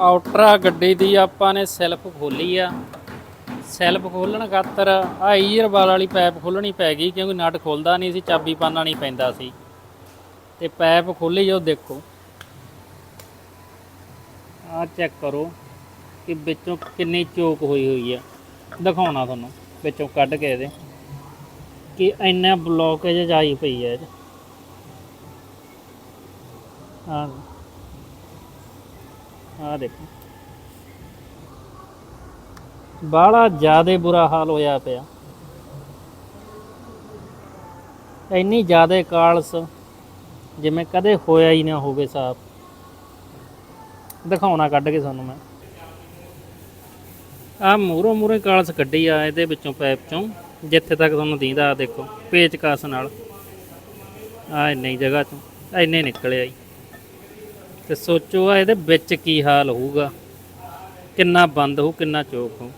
ਆਊਟਰਾ ਗੱਡੀ ਦੀ ਆਪਾਂ ਨੇ ਸੈਲਫ ਖੋਲੀ ਆ। ਸੈਲਫ ਖੋਲਣ ਖਾਤਰ ਆ ਈਅਰ ਵਾਲ ਵਾਲੀ ਪਾਈਪ ਖੋਲਣੀ ਪੈ ਗਈ ਕਿਉਂਕਿ ਨਟ ਖੁੱਲਦਾ ਨਹੀਂ ਸੀ, ਚਾਬੀ ਪਾਣਾ ਨਹੀਂ ਪੈਂਦਾ ਸੀ। ਤੇ ਪਾਈਪ ਖੋਲੀ ਜੋ ਦੇਖੋ। ਆ ਚੈੱਕ ਕਰੋ ਕਿ ਵਿੱਚੋਂ ਕਿੰਨੀ ਚੋਕ ਹੋਈ ਹੋਈ ਆ। ਦਿਖਾਉਣਾ ਤੁਹਾਨੂੰ, ਵਿੱਚੋਂ ਕੱਢ ਕੇ ਇਹਦੇ। ਕਿ ਇੰਨਾ ਬਲੌਕੇਜ ਆਈ ਪਈ ਹੈ ਆ ਆ ਦੇਖੋ। ਬਾਹਲਾ ਜ਼ਿਆਦੇ ਬੁਰਾ ਹਾਲ ਹੋਇਆ ਪਿਆ। ਇੰਨੀ ਜ਼ਿਆਦੇ ਕਾਲਸ ਜਿਵੇਂ ਕਦੇ ਹੋਇਆ ਹੀ ਨਾ ਹੋਵੇ ਸਾਫ਼। ਦਿਖਾਉਣਾ ਕੱਢ ਕੇ ਤੁਹਾਨੂੰ ਮੈਂ। ਆ ਮੂਰੋਂ ਮੂਰੇ ਕਾਲਸ ਕੱਢੀ ਆ, ਇਹਦੇ ਵਿੱਚੋਂ ਪਾਈਪ ਚੋਂ, ਜਿੱਥੇ ਤੱਕ ਤੁਹਾਨੂੰ ਦੀਂਦਾ ਆ ਦੇਖੋ ਪੇਚਕਸ ਨਾਲ। ਆ ਇੰਨੀ ਜਗ੍ਹਾ ਚੋਂ, ਇੰਨੇ ਨਿਕਲਿਆ ਜੀ। ਤੇ ਸੋਚੋ ਆ ਇਹਦੇ ਵਿੱਚ ਕੀ ਹਾਲ ਹੋਊਗਾ ਕਿੰਨਾ ਬੰਦ ਹੋਊ ਕਿੰਨਾ ਚੋਕ ਹੋਊ।